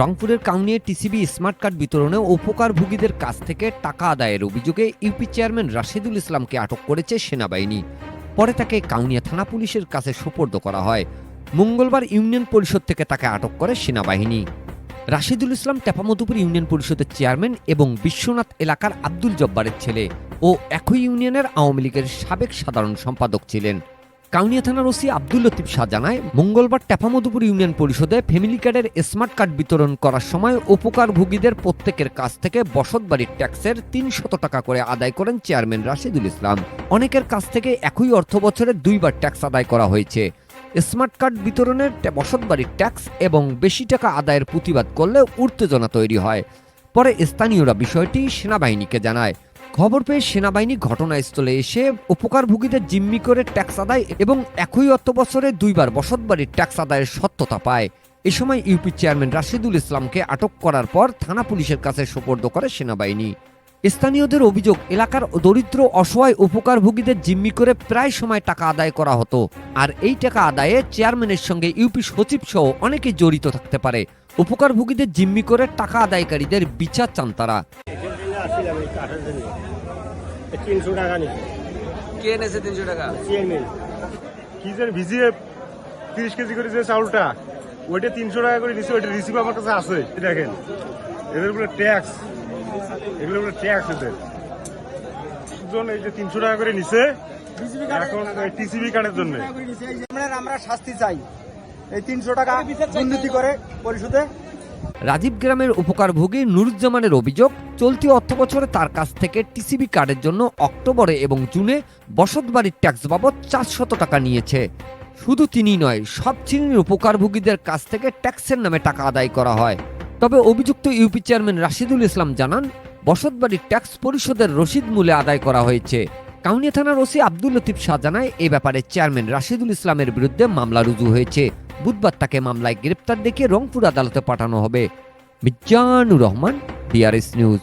রংপুরের কাউনিয়ে TCB smart card বিতরণে উপকারভোগীদের কাছ থেকে টাকা আদায়ের অভিযোগে ইউপি চেয়ারম্যান রাশিদুল ইসলামকে আটক করেছে সেনাবাহিনী। পরে তাকে কাউনিয়া থানা পুলিশের কাছে সোপর্দ করা হয়। মঙ্গলবার ইউনিয়ন পরিষদ থেকে তাকে আটক করে সেনাবাহিনী। রাশিদুল ইসলাম টেপামধুপুর ইউনিয়ন পরিষদের চেয়ারম্যান এবং বিশ্বনাথ এলাকার আব্দুল জব্বারের ছেলে ও একই ইউনিয়নের আওয়ামী লীগের সাবেক সাধারণ সম্পাদক ছিলেন। কাউনিয়া থানার ওসি আব্দুল লতিফ শাহ জানায়, মঙ্গলবার টেপামধুপুর ইউনিয়ন পরিষদে ফ্যামিলি কার্ডের স্মার্ট কার্ড বিতরণ করার সময় উপকারভোগীদের প্রত্যেকের কাছ থেকে বসতবাড়ির ট্যাক্সের তিনশত টাকা করে আদায় করেন চেয়ারম্যান রাশিদুল ইসলাম। অনেকের কাছ থেকে একই অর্থ বছরে দুইবার ট্যাক্স আদায় করা হয়েছে। স্মার্ট কার্ড বিতরণের ট্যা- বসতবাড়ির ট্যাক্স এবং বেশি টাকা আদায়ের প্রতিবাদ করলে উত্তেজনা তৈরি হয়। পরে স্থানীয়রা বিষয়টি সেনাবাহিনীকে জানায়। খবর পেয়ে সেনাবাহিনী ঘটনাস্থলে এসে উপকারভোগীদের জিম্মি করে ট্যাক্স আদায় এবং একই অর্থ বছরে দুইবার বসতবাড়ির ট্যাক্স আদায়ের সত্যতা পায়। এ সময় ইউপি চেয়ারম্যান রাশিদুল ইসলামকে আটক করার পর থানা পুলিশের কাছে সোপর্দ করে সেনাবাহিনী। স্থানীয়দের অভিযোগ, এলাকার দরিদ্র, অসহায় উপকারভোগীদের জিম্মি করে প্রায় সময় টাকা আদায় করা হতো। আর এই টাকা আদায়ে চেয়ারম্যানের সঙ্গে ইউপি সচিব সহ অনেকে জড়িত থাকতে পারে। উপকারভোগীদের জিম্মি করে টাকা আদায়কারীদের বিচার চান তারা। আসছিলাম এই কাঠের জন্য তিনশো টাকা নিচ্ছে কে এনেছে তিনশো টাকা? চেয়ারম্যান। কি যেন ভিজিয়ে তিরিশ কেজি করে যে চাউলটা ওইটা তিনশো টাকা করে নিচ্ছে ওইটা রিসিভ আমার কাছে আছে। দেখেন এদের উপরে ট্যাক্স এগুলোর উপরে ট্যাক্স এদের। জন এই যে তিনশো টাকা করে নিছে এখন টিসিবি কার্ডের জন্য। আমরা আমরা শাস্তি চাই। এই তিনশো টাকা দুর্নীতি করে পরিশোধে রাজীব গ্রামের উপকারভোগী নুরুজ্জামানের অভিযোগ, চলতি অর্থবছরে তার কাছ থেকে টিসিবি কার্ডের জন্য অক্টোবরে এবং জুনে বসতবাড়ির ট্যাক্স বাবদ চারশত টাকা নিয়েছে। শুধু তিনি নয়, সব শ্রেণির উপকারভোগীদের কাছ থেকে ট্যাক্সের নামে টাকা আদায় করা হয়। তবে অভিযুক্ত ইউপি চেয়ারম্যান রাশিদুল ইসলাম জানান, বসতবাড়ির ট্যাক্স পরিশোধের রসিদ মূল্যে আদায় করা হয়েছে। কাউনিয়া থানার ওসি আব্দুল লতিফ শাহ জানায়, এ ব্যাপারে চেয়ারম্যান রাশিদুল ইসলামের বিরুদ্ধে মামলা রুজু হয়েছে। বুধবার তাকে মামলায় গ্রেপ্তার দেখে রংপুর আদালতে পাঠানো হবে। Mizanur Rahman DRS news